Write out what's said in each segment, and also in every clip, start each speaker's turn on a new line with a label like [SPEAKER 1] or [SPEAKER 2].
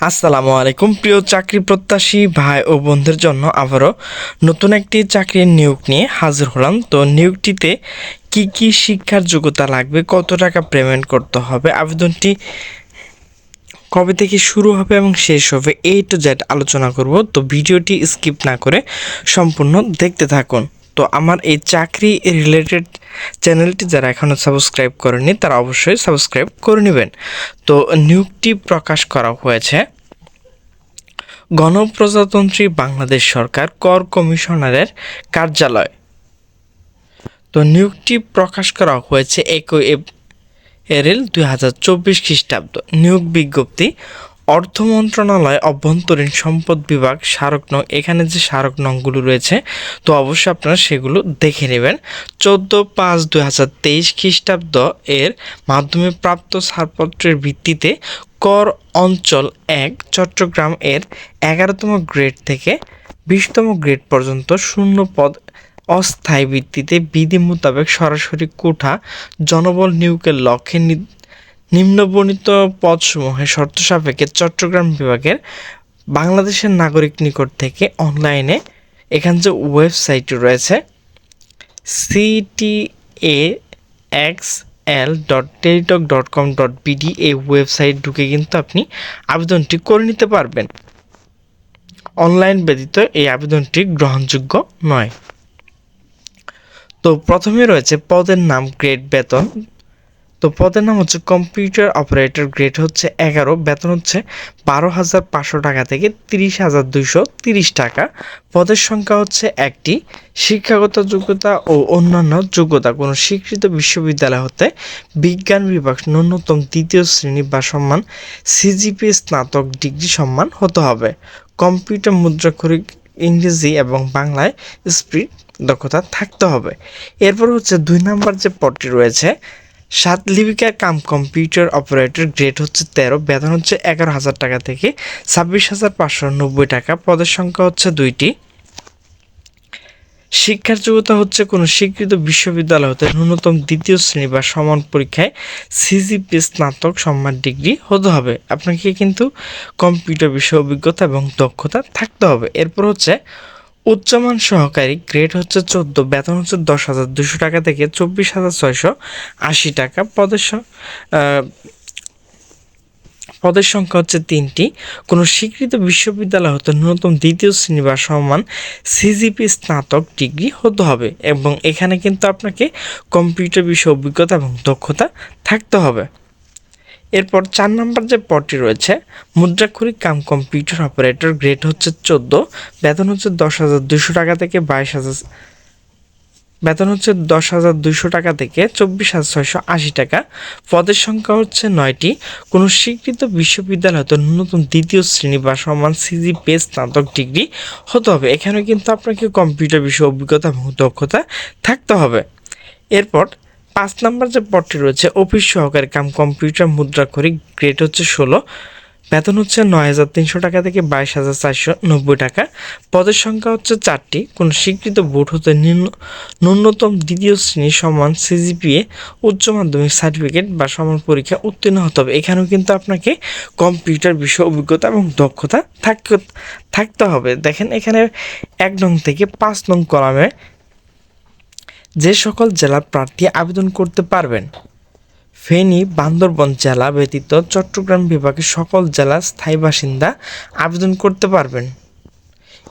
[SPEAKER 1] আসসালামু আলাইকুম, প্রিয় চাকরি প্রত্যাশী ভাই ও বোনদের জন্য আবারও নতুন একটি চাকরির নিয়োগ নিয়ে হাজির হলাম। তো নিয়োগটিতে কি কি শিক্ষার যোগ্যতা লাগবে, কত টাকা পেমেন্ট করতে হবে, আবেদনটি কবে থেকে শুরু হবে এবং শেষ হবে, এই টু জেড আলোচনা করব। তো ভিডিওটি স্কিপ না করে সম্পূর্ণ দেখতে থাকুন। তো আমার এই চাকরি রিলেটেড চ্যানেলটি যারা এখনও সাবস্ক্রাইব করেনি তারা অবশ্যই সাবস্ক্রাইব করে নেবেন। তো নিয়োগটি প্রকাশ করা হয়েছে গণপ্রজাতন্ত্রী বাংলাদেশ সরকার কর কমিশনারের কার্যালয়। তো নিয়োগটি প্রকাশ করা হয়েছে একই এপ- এপ্রিল দুই হাজার চব্বিশ খ্রিস্টাব্দ। নিয়োগ বিজ্ঞপ্তি অর্থ মন্ত্রণালয় অভ্যন্তরীণ সম্পদ বিভাগ স্মারক নং, এখানে যে স্মারক নংগুলো রয়েছে, তো অবশ্যই আপনারা সেগুলো দেখে নেবেন। চোদ্দ পাঁচ দুই হাজার তেইশ খ্রিস্টাব্দ এর মাধ্যমে প্রাপ্ত ছাড়পত্রের ভিত্তিতে কর অঞ্চল এক, চট্টগ্রাম এর এগারোতম গ্রেড থেকে বিশতম গ্রেড পর্যন্ত শূন্য পদ অস্থায়ী ভিত্তিতে বিধি মোতাবেক সরাসরি কোঠা জনবল নিয়োগের লক্ষ্যে নিম্নবর্ণিত পদসমূহের শর্ত সাপেক্ষে চট্টগ্রাম বিভাগের বাংলাদেশের নাগরিক নিকট থেকে অনলাইনে এখান যে ওয়েবসাইট রয়েছে CTA X L dot Teletalk dot com dot BD এই ওয়েবসাইট ঢুকে কিন্তু আপনি আবেদনটি করে নিতে পারবেন। অনলাইন ব্যতীত এই আবেদনটি গ্রহণযোগ্য নয়। তো প্রথমে রয়েছে পদের নাম গ্রেড বেতন। তো পদের নাম হচ্ছে কম্পিউটার অপারেটর গ্রেড হচ্ছে এগারো, বেতন হচ্ছে বারো হাজার পাঁচশো টাকা থেকে তিরিশ হাজার দুইশো তিরিশ টাকা। পদের সংখ্যা হচ্ছে একটি, শিক্ষাগত যোগ্যতা ও অন্যান্য যোগ্যতা। কোনো স্বীকৃত বিশ্ববিদ্যালয় হতে বিজ্ঞান বিভাগ ন্যূনতম দ্বিতীয় শ্রেণি বা সম্মান সিজিপি স্নাতক ডিগ্রি সম্মান হতে হবে। কম্পিউটার মুদ্রাক্ষরিক ইংরেজি এবং বাংলায় স্পিড দক্ষতা থাকতে হবে। এরপর হচ্ছে দুই নাম্বার যে পদটি রয়েছে সাত লিপিকার কাম কম্পিউটার অপারেটর গ্রেড হচ্ছে তেরো, বেতন হচ্ছে এগারো হাজার টাকা থেকে ছাব্বিশ হাজার পাঁচশো নব্বই টাকা, পদের সংখ্যা হচ্ছে দুইটি। শিক্ষার যোগ্যতা হচ্ছে কোনো স্বীকৃত বিশ্ববিদ্যালয় হতে ন্যূনতম দ্বিতীয় শ্রেণি বা সমান পরীক্ষায় সিজিপি স্নাতক সম্মান ডিগ্রি হতে হবে। আপনাকে কিন্তু কম্পিউটার বিষয়ে অভিজ্ঞতা এবং দক্ষতা থাকতে হবে। এরপর হচ্ছে উচ্চমান সহকারী, গ্রেড হচ্ছে চোদ্দ, বেতন হচ্ছে দশ হাজার দুশো টাকা থেকে চব্বিশ হাজার ছয়শো আশি টাকা। পদের পদের সংখ্যা হচ্ছে তিনটি। কোনো স্বীকৃত বিশ্ববিদ্যালয় হতে ন্যূনতম দ্বিতীয় শ্রেণি বা সমান সিজিপি স্নাতক ডিগ্রি হতে হবে এবং এখানে কিন্তু আপনাকে কম্পিউটার বিষয়ে অভিজ্ঞতা এবং দক্ষতা থাকতে হবে। এরপর চার নম্বর যে পদটি রয়েছে, মুদ্রাক্ষরিক কাম কম্পিউটার অপারেটর গ্রেড হচ্ছে চোদ্দ, বেতন হচ্ছে দশ হাজার দুশো টাকা থেকে বাইশ হাজার বেতন হচ্ছে দশ হাজার দুশো টাকা থেকে চব্বিশ হাজার ছয়শো আশি টাকা, পদের সংখ্যা হচ্ছে নয়টি। কোনো স্বীকৃত বিশ্ববিদ্যালয় হতে ন্যূনতম দ্বিতীয় শ্রেণি বা সমান সিজি পেস স্নাতক ডিগ্রি হতে হবে। এখানে কিন্তু আপনাকে কম্পিউটার বিষয়ে অভিজ্ঞতা এবং দক্ষতা থাকতে হবে। এরপর পাঁচ নাম্বার যে পদটি রয়েছে, অফিস সহকারী কাম কম্পিউটার মুদ্রাক্ষরিক গ্রেড হচ্ছে ষোলো, বেতন হচ্ছে নয় হাজার তিনশো টাকা থেকে বাইশ হাজার চারশো নব্বই টাকা, পদের সংখ্যা হচ্ছে চারটি, কোনো স্বীকৃত বোর্ড হতে ন্যূনতম দ্বিতীয় শ্রেণি সমান সিজিপিএ উচ্চ মাধ্যমিক সার্টিফিকেট বা সমান পরীক্ষা উত্তীর্ণ হতে হবে। এখানেও কিন্তু আপনাকে কম্পিউটার বিষয়ে অভিজ্ঞতা এবং দক্ষতা থাকতে হবে। দেখেন এখানে এক নং থেকে পাঁচ নং কলামে যে সকল জেলার প্রার্থী আবেদন করতে পারবেন। ফেনী, বান্দরবন জেলা ব্যতীত চট্টগ্রাম বিভাগের সকল জেলার স্থায়ী বাসিন্দা আবেদন করতে পারবেন।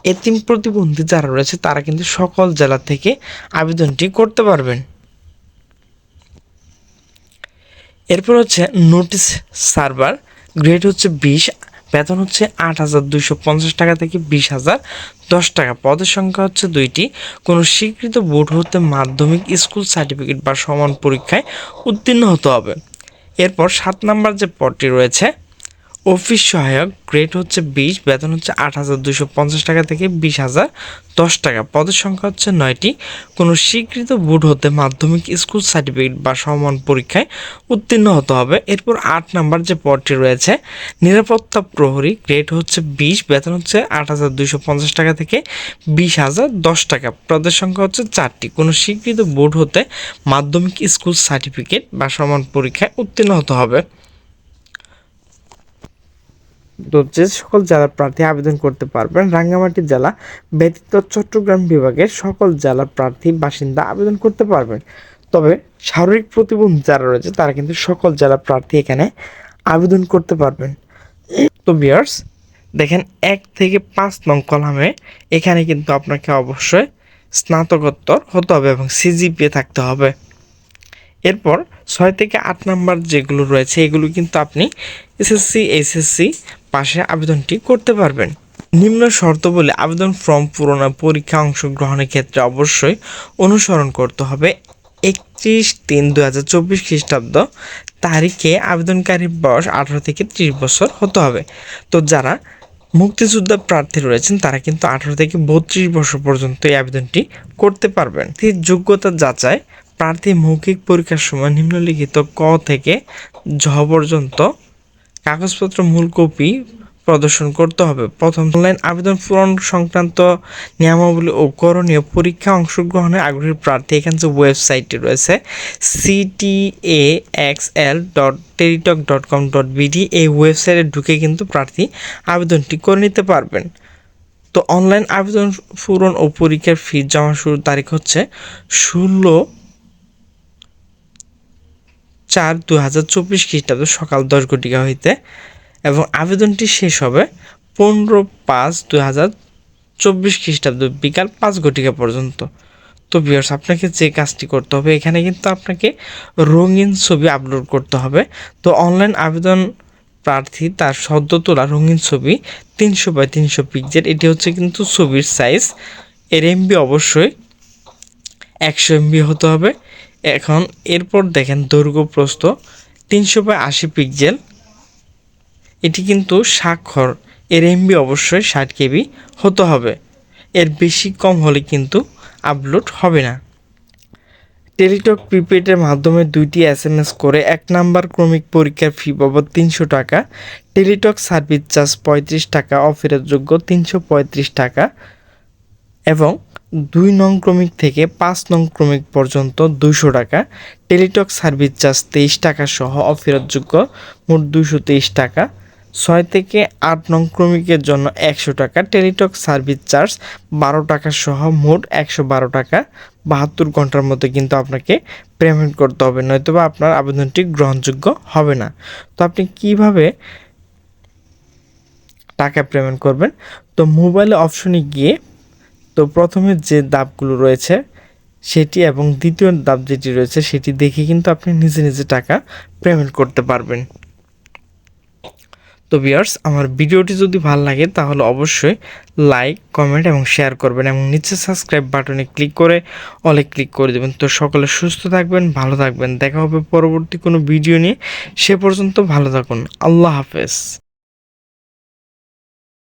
[SPEAKER 1] এতিম প্রতিবন্ধী যারা রয়েছে, তারা কিন্তু সকল জেলা থেকে আবেদনটি করতে পারবেন। এরপর হচ্ছে নোটিশ সার্ভার, গ্রেড হচ্ছে বিশ বেতন হচ্ছে আট হাজার দুইশো পঞ্চাশ টাকা থেকে বিশ হাজার। দশ টাকা। পদের সংখ্যা হচ্ছে দুইটি। কোনো স্বীকৃত বোর্ড হতে মাধ্যমিক স্কুল সার্টিফিকেট বা সমান পরীক্ষায় উত্তীর্ণ হতে হবে। এরপর সাত নাম্বার যে পদটি রয়েছে অফিস সহায়ক গ্রেড হচ্ছে বিশ, বেতন হচ্ছে আট হাজার দুশো পঞ্চাশ টাকা থেকে বিশ হাজার দশ টাকা। পদের সংখ্যা হচ্ছে নয়টি। কোনো স্বীকৃত বোর্ড হতে মাধ্যমিক স্কুল সার্টিফিকেট বা সমান পরীক্ষায় উত্তীর্ণ হতে হবে। এরপর আট নাম্বার যে পদটি রয়েছে, নিরাপত্তা প্রহরী গ্রেড হচ্ছে বিশ, বেতন হচ্ছে আট হাজার দুশো পঞ্চাশ টাকা থেকে বিশ হাজার দশ টাকা। পদের সংখ্যা হচ্ছে চারটি। কোনো স্বীকৃত বোর্ড হতে মাধ্যমিক স্কুল সার্টিফিকেট বা সমান পরীক্ষায় উত্তীর্ণ হতে হবে। তো যে সকল জেলার প্রার্থী আবেদন করতে পারবেন, রাঙ্গামাটি জেলা ব্যতীত চট্টগ্রাম বিভাগের সকল জেলার প্রার্থী বাসিন্দা আবেদন করতে পারবেন। তবে শারীরিক প্রতিবন্ধী যারা রয়েছে, তারা কিন্তু সকল জেলা প্রার্থী এখানে আবেদন করতে পারবেন। তো বিয়ার্স দেখেন এক থেকে পাঁচ নং কলামে এখানে কিন্তু আপনাকে অবশ্যই স্নাতকোত্তর হতে হবে এবং সিজিপিএ থাকতে হবে। এরপর ছয় থেকে আট নাম্বার যেগুলো রয়েছে, এগুলো কিন্তু আপনি এসএসসি এইচএসসি পাশে আবেদনটি করতে পারবেন। নিম্ন শর্ত বলে আবেদন ফর্ম পূরণ পরীক্ষা অংশগ্রহণের ক্ষেত্রে অবশ্যই অনুসরণ করতে হবে। একত্রিশ তিন দু হাজার চব্বিশ খ্রিস্টাব্দ তারিখে আবেদনকারীর বয়স আঠারো থেকে ত্রিশ বছর হতে হবে। তো যারা মুক্তিযোদ্ধা প্রার্থী রয়েছেন, তারা কিন্তু আঠারো থেকে বত্রিশ বছর পর্যন্ত এই আবেদনটি করতে পারবেন। যোগ্যতা যাচাই, প্রার্থী মৌখিক পরীক্ষার সময় নিম্নলিখিত ক থেকে ঝ পর্যন্ত কাগজপত্র, মূল কপি প্রদর্শন করতে হবে। প্রথম, অনলাইন আবেদন পূরণ সংক্রান্ত নিয়মাবলী ও করণীয় পরীক্ষা অংশগ্রহণে আগ্রহী প্রার্থী। এখানে যে ওয়েবসাইটটি রয়েছে CTA X L dot Teletalk dot com dot BD এই ওয়েবসাইটে ঢুকে কিন্তু প্রার্থী আবেদনটি করে নিতে পারবেন। তো অনলাইন আবেদন পূরণ ও পরীক্ষার ফি জমা শুরুর তারিখ হচ্ছে ষোলো চার দু হাজার চব্বিশ খ্রিস্টাব্দ সকাল দশ ঘটিকা হইতে এবং আবেদনটি শেষ হবে পনেরো পাঁচ দু হাজার চব্বিশ খ্রিস্টাব্দ বিকাল পাঁচ ঘটিকা পর্যন্ত। তো বিয়ার্স আপনাকে যে কাজটি করতে হবে, এখানে কিন্তু আপনাকে রঙিন ছবি আপলোড করতে হবে। তো অনলাইন আবেদন প্রার্থী তার সদ্য তোলা রঙিন ছবি তিনশো বাই তিনশো পিকজেল এটি হচ্ছে কিন্তু ছবির সাইজ এর এমবি অবশ্যই একশো এমবি হতে হবে। এখন এরপর দেখেন দৈর্ঘ্য প্রস্থ তিনশো বাই আশি পিকজেল এটি কিন্তু স্বাক্ষর, এর এমবি অবশ্যই ষাট কেবি হতে হবে। এর বেশি কম হলে কিন্তু আপলোড হবে না। টেলিটক প্রিপেডের মাধ্যমে দুইটি এস এম এস করে এক নাম্বার ক্রমিক পরীক্ষার ফি বাবদ তিনশো টাকা, টেলিটক সার্ভিস চার্জ পঁয়ত্রিশ টাকা অফেরতযোগ্য তিনশো পঁয়ত্রিশ টাকা এবং দুই নং ক্রমিক থেকে পাঁচ নং ক্রমিক পর্যন্ত দুশো টাকা, টেলিটক সার্ভিস চার্জ তেইশ টাকা সহ অফেরতযোগ্য মোট দুশো তেইশ টাকা। ছয় থেকে আট নং ক্রমিকের জন্য একশো টাকা, টেলিটক সার্ভিস চার্জ বারো টাকা সহ মোট একশো বারো টাকা। বাহাত্তর ঘণ্টার মধ্যে কিন্তু আপনাকে পেমেন্ট করতে হবে, নয়তোবা আপনার আবেদনটি গ্রহণযোগ্য হবে না। তো আপনি কীভাবে টাকা পেমেন্ট করবেন? তো মোবাইলে অপশনে গিয়ে তো প্রথমে যে দাবগুলো রয়েছে সেটি এবং দ্বিতীয় দাব যেটি রয়েছে সেটি দেখে কিন্তু আপনি নিজে নিজে টাকা পেমেন্ট করতে পারবেন। তো বিয়ার্স আমার ভিডিওটি যদি ভালো লাগে তাহলে অবশ্যই লাইক কমেন্ট এবং শেয়ার করবেন এবং নিচে সাবস্ক্রাইব বাটনে ক্লিক করে অলে ক্লিক করে দেবেন। তো সকলে সুস্থ থাকবেন, ভালো থাকবেন। দেখা হবে পরবর্তী কোনো ভিডিও নিয়ে। সে পর্যন্ত ভালো থাকুন। আল্লাহ হাফেজ।